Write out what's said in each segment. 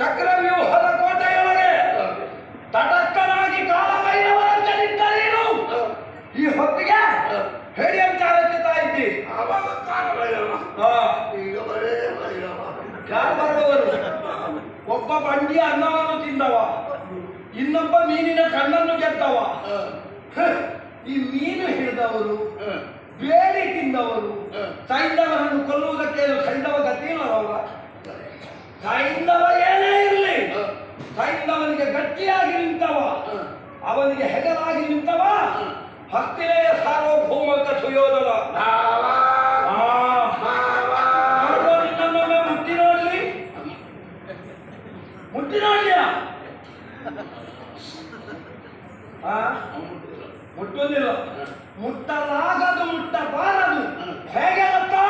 ಚಕ್ರವ್ಯೂಹದ ಕೋಟೆಯೊಳಗೆ ತಟಸ್ಥನಾಗಿ ಕಾಲಭೈರವರಂತೆ ನಿಂತರೇನು ಈ ಹೊತ್ತಿಗೆ ಹೇಳಿ ಅಂತ ಆಲೋಚಿಸ್ತಾ ಇದ್ದಿ. ಆವಾಗ ಈಗ ಬರೇ ಭೈರವ. ಯಾರು ಬರುವವರು ಒಬ್ಬ ಬಂಡಿ ಅನ್ನವನ್ನು ತಿಂದವ. ಇನ್ನೊಬ್ಬ ಮೀನಿನ ಕಣ್ಣನ್ನು ಗೆದ್ದವ ಈ ಮೀನು ಹಿಡಿದವರು ಬೇರೆ ಬೇಡಿ ತಿಂದವರು. ಸೈಂಧವರನ್ನು ಕೊಲ್ಲುವುದಕ್ಕೆ ಸೈಂಧವ ಗತಿಯಿಲ್ಲವಲ್ಲ ಸೈಂಧವ ಸೈಂಧವನಿಗೆ ಗಟ್ಟಿಯಾಗಿ ನಿಂತವ. ಅವನಿಗೆ ಹೆಗಲಾಗಿ ನಿಂತವ. ಹತ್ತಿರೇ ಸಾರ್ವಭೌಮ ಕಥೆಯೋದಲ್ಲ ಮುಟ್ಟಿ ನೋಡ್ಲಿ. ಮುಟ್ಟಿ ನೋಡ್ಲಿಯಾ? ಆ? ಮುಟ್ಟುವುದಿಲ್ಲ ಮುಟ್ಟಲಾಗದು ಮುಟ್ಟಬಾರದು. ಹೇಗೆ ಗೊತ್ತಾ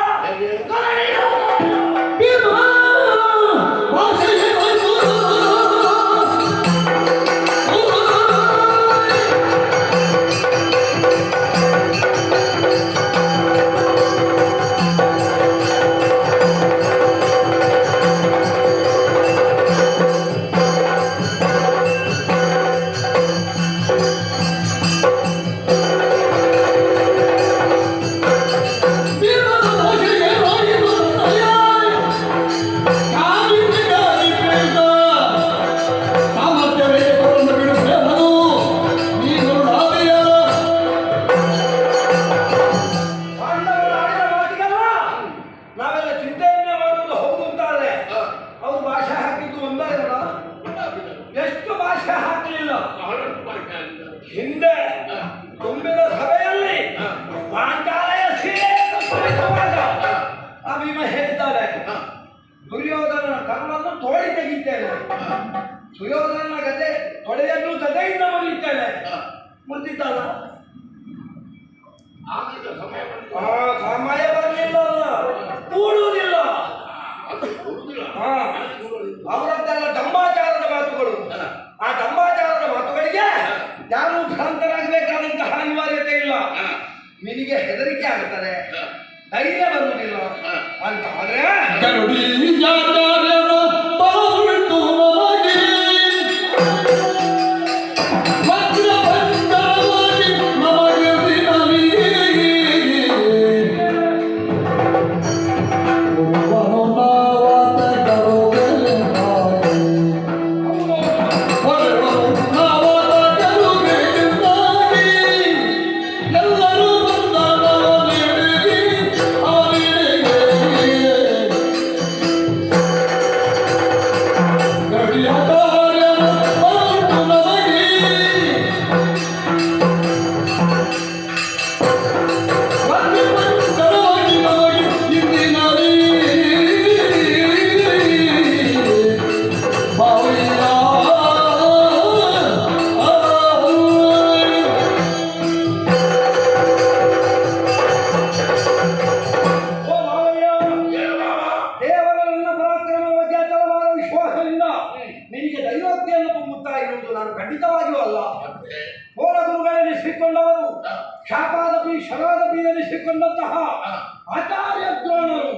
ಭಾಷೆ ಹಾಕಲಿಲ್ಲ. ಹಿಂದೆ ತುಂಬಿದ ಸಭೆಯಲ್ಲಿ ತೊಡಿಸುವಾಗ ಅಭಿಮ ಹೇಳಿದ್ದಾರೆ. ದುರ್ಯೋಧನ ಕರ್ಮನ್ನು ತೋಡಿ ತೆಗಿತೇನೆ. ಸುಯೋಧನ ಗದೆ ತೊಡೆಯನ್ನು ಗದೆಯಿಂದ ಮುರಿತೇನೆ. ಮುಂದಿದ್ದಾನ ಸಮಯ ಬರಲಿಲ್ಲ ಕೂಡುವುದಿಲ್ಲ. ಅದು ಕೊಡುವುದಿಲ್ಲ. ಹಾ. ಅದು ಕೊಡುವುದಿಲ್ಲ. ಅವರದ್ದೆಲ್ಲ ದಂಬಾಚಾರದ ಮಾತುಗಳು ಹ, ಆ ದಂಬಾಚಾರದ ಮಾತುಗಳಿಗೆ ಯಾರು ಭ್ರಾಂತರಾಗಬೇಕಾದಂತಹ ಅನಿವಾರ್ಯತೆ ಇಲ್ಲ. ನಿನಗೆ ಹೆದರಿಕೆ ಆಗ್ತಾರೆ ಧೈರ್ಯ ಬರುವುದಿಲ್ಲ. ಅಂತ ಆದ್ರೆ ಖಂಡಿತವಾಗಿಯೂ ಅಲ್ಲ. ಮತ್ತೆ? ಹೋರ ಗುರುಗಳೆನಿಸಿಕೊಂಡವರು ಶಾಪಾದಪಿ ಶರಾದಪಿ ಎನಿಸಿಕೊಂಡಂತಹ ಆಚಾರ್ಯ ದ್ರೋಣರು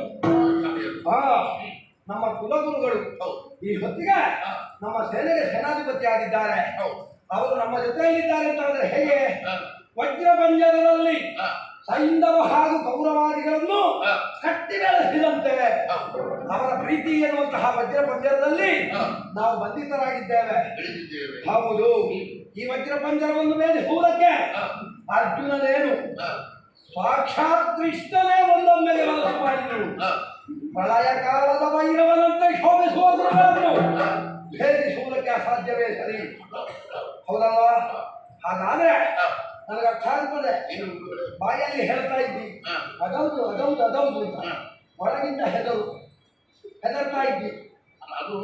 ನಮ್ಮ ಕುಲಗುರುಗಳು. ಈ ಹೊತ್ತಿಗೆ ನಮ್ಮ ಸೇನೆಗೆ ಸೇನಾಧಿಪತಿ ಆಗಿದ್ದಾರೆ ಅವರು ನಮ್ಮ ಜೊತೆಯಲ್ಲಿದ್ದಾರೆ ಅಂತಂದ್ರೆ ಹೇಗೆ? ವಜ್ರಪಂಜರದಲ್ಲಿ ಸೈಂಧವ ಹಾಗೂ ಕೌರವಾದಿಗಳನ್ನು ಕಟ್ಟಿ ಬೆಳೆಸಿದಂತೆ ಅವರ ಪ್ರೀತಿ ಎನ್ನುವಂತಹ ವಜ್ರಪಂಜರದಲ್ಲಿ ನಾವು ಬಂಧಿತರಾಗಿದ್ದೇವೆ. ಹೌದು. ಈ ವಜ್ರಪಂಜರವನ್ನು ಭೇದಿಸುವುದಕ್ಕೆ ಅರ್ಜುನನೇನು ಹ, ಸಾಕ್ಷಾತ್ ಕೃಷ್ಣನೇ ಒಂದೊಮ್ಮೆ ಮನಸ್ಸು ಮಾಡಿದರು ಪ್ರಳಯ ಕಾಲದ ವೈರವನಂತೆ ಶೋಭಿಸುವ ಭೇದಿಸುವುದಕ್ಕೆ ಅಸಾಧ್ಯವೇ ಸರಿ? ಹೌದಲ್ವಾ? ಹಾಗಾದ್ರೆ ನನಗೆ ಅರ್ಥ ಆಗ್ತದೆ. ಬಾಯಲ್ಲಿ ಹೇಳ್ತಾ ಇದ್ದಿ. ಅದೌದು ಅದೌದು ಅದೌದು ಅಂತ. ಒಳಗಿಂದ ಹೆದರು. ಹೆದರ್ತಾ ಇದ್ದಿ. ಅದು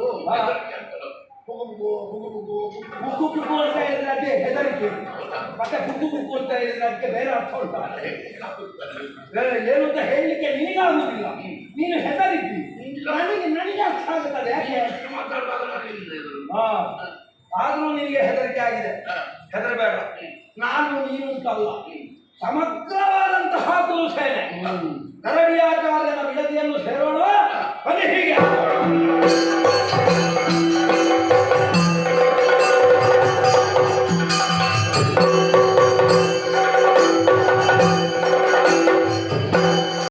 ಕುಕ್ಕು ಅಂತ ಹೇಳಿದ್ರೆ ಅದೇ ಹೆದರಿಕೆ. ಮತ್ತೆ ಕುಕ್ಕು ಕುಕ್ಕು ಅಂತ ಹೇಳಿದ್ರೆ ಅದಕ್ಕೆ ಬೇರೆ ಅರ್ಥ ಉಂಟು? ಬೇರೆ ಏನು ಅಂತ ಹೇಳಲಿಕ್ಕೆ ನಿನಗಾಗುವುದಿಲ್ಲ ನೀನು ಹೆದರಿದ್ದಿ. ನನಗೆ ನನಗೆ ಅರ್ಥ ಆಗುತ್ತದೆ. ಯಾಕೆ? ಹಾ. ಆದ್ರೂ ನಿನಗೆ ಹೆದರಿಕೆ ಆಗಿದೆ. ಹೆದರಬೇಡ. ನಾನು ನೀನು ಅಂತಲ್ಲ. ಸಮಗ್ರವಾದಂತಹ ಸೇನೆ. ಕರಡಿಯಾಚಾರ್ಯನ ವಿಡದಿಯನ್ನು ಸೇರೋಣ. ಬನ್ನಿ ಹೀಗೆ.